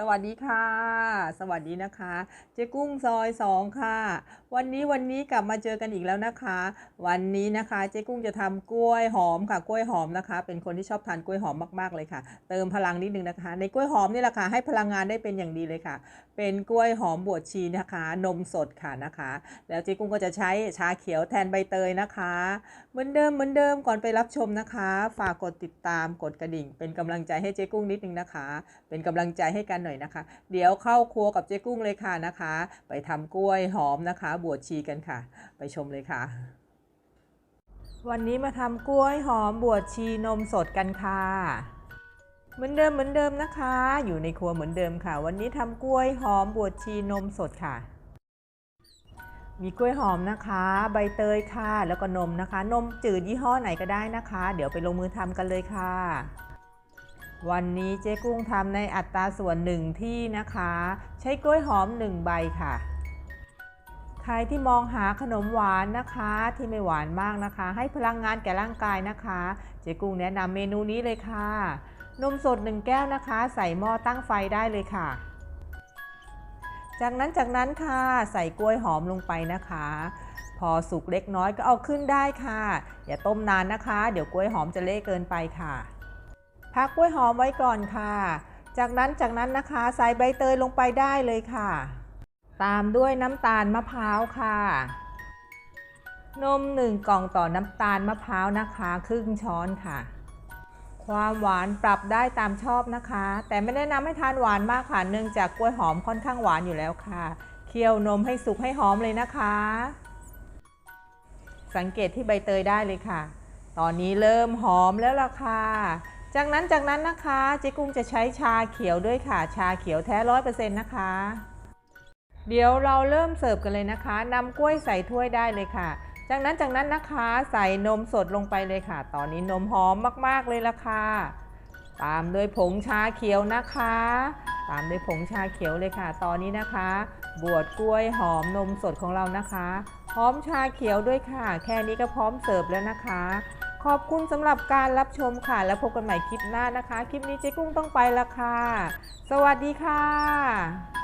สวัสดีค่ะ สวัสดีนะคะ เจ๊กุ้งซอยสองค่ะ วันนี้วันนี้กลับมาเจอกันอีกแล้วนะคะ วันนี้นะคะเจ๊กุ้งจะทำกล้วยหอมค่ะกล้วยหอมนะคะ เป็นคนที่ชอบทานกล้วยหอมมากๆเลยค่ะ เติมพลังนิดนึงนะคะ ในกล้วยหอมนี่แหละค่ะให้พลังงานได้เป็นอย่างดีเลยค่ะ เป็นกล้วยหอมบวชชีนะคะ นมสดค่ะนะคะ แล้วเจ๊กุ้งก็จะใช้ชาเขียวแทนใบเตยนะคะ เหมือนเดิมเหมือนเดิมก่อนไปรับชมนะคะ ฝากกดติดตามกดกระดิ่ง เป็นกำลังใจให้เจ๊กุ้งนิดนึงนะคะ เป็นกำลังใจให้กันหน่อยนะคะ เดี๋ยวเข้าครัวกับเจ๊กุ้งเลยค่ะนะคะ ไปทำกล้วยหอมนะคะ บวชชีกันค่ะ ไปชมเลยค่ะ วันนี้มาทำกล้วยหอมบวชชีนมสดกันค่ะเหมือนเดิมเหมือนเดิมนะคะ อยู่ในครัวเหมือนเดิมค่ะ วันนี้ทำกล้วยหอมบวชชีนมสดค่ะ มีกล้วยหอมนะคะ ใบเตยค่ะ แล้วก็นมนะคะ นมจืดยี่ห้อไหนก็ได้นะคะ เดี๋ยวไปลงมือทำกันเลยค่ะ วันนี้เจ๊กุ้งทำในอัตราส่วนหนึ่งที่นะคะ ใช้กล้วยหอม 1 ใบค่ะ ใครที่มองหาขนมหวานนะคะที่ไม่หวานมากนะคะ ให้พลังงานแก่ร่างกายนะคะ เจ๊กุ้งแนะนำเมนูนี้เลยค่ะ นมสด 1 แก้วนะคะ ใส่หม้อตั้งไฟได้เลยค่ะ จากนั้นจากนั้นค่ะใส่กล้วยหอมลงไปนะคะ พอสุกเล็กน้อยก็เอาขึ้นได้ค่ะ อย่าต้มนานนะคะ เดี๋ยวกล้วยหอมจะเละเกินไปค่ะ พักกล้วยหอมไว้ก่อนค่ะ จากนั้นจากนั้นนะคะใส่ใบเตยลงไปได้เลยค่ะ ตามด้วยน้ำตาลมะพร้าวค่ะ นม1กล่องต่อน้ำตาลมะพร้าวนะคะ ครึ่งช้อนค่ะ ความหวานปรับได้ตามชอบนะคะ แต่ไม่แนะนำให้ทานหวานมากค่ะเนื่องจากกล้วยหอมค่อนข้างหวานอยู่แล้วค่ะ เคี่ยวนมให้สุกให้หอมเลยนะคะ สังเกตที่ใบเตยได้เลยค่ะ ตอนนี้เริ่มหอมแล้วล่ะค่ะ จากนั้นจากนั้นนะคะเจ๊กุ้งจะใช้ชาเขียวด้วยค่ะชาเขียวแท้ร้อยเปอร์เซ็นต์นะคะ เดี๋ยวเราเริ่มเสิร์ฟกันเลยนะคะนำกล้วยใส่ถ้วยได้เลยค่ะ จากนั้นจากนั้นนะคะใส่นมสดลงไปเลยค่ะ ตอนนี้นมหอมมากๆเลยละค่ะ ตามด้วยผงชาเขียวนะคะ ตามด้วยผงชาเขียวเลยค่ะ ตอนนี้นะคะ บวชกล้วยหอมนมสดของเรานะคะ พร้อมชาเขียวด้วยค่ะ แค่นี้ก็พร้อมเสิร์ฟแล้วนะคะ ขอบคุณสำหรับการรับชมค่ะ แล้วพบกันใหม่คลิปหน้านะคะ คลิปนี้เจ๊กุ้งต้องไปละค่ะ สวัสดีค่ะ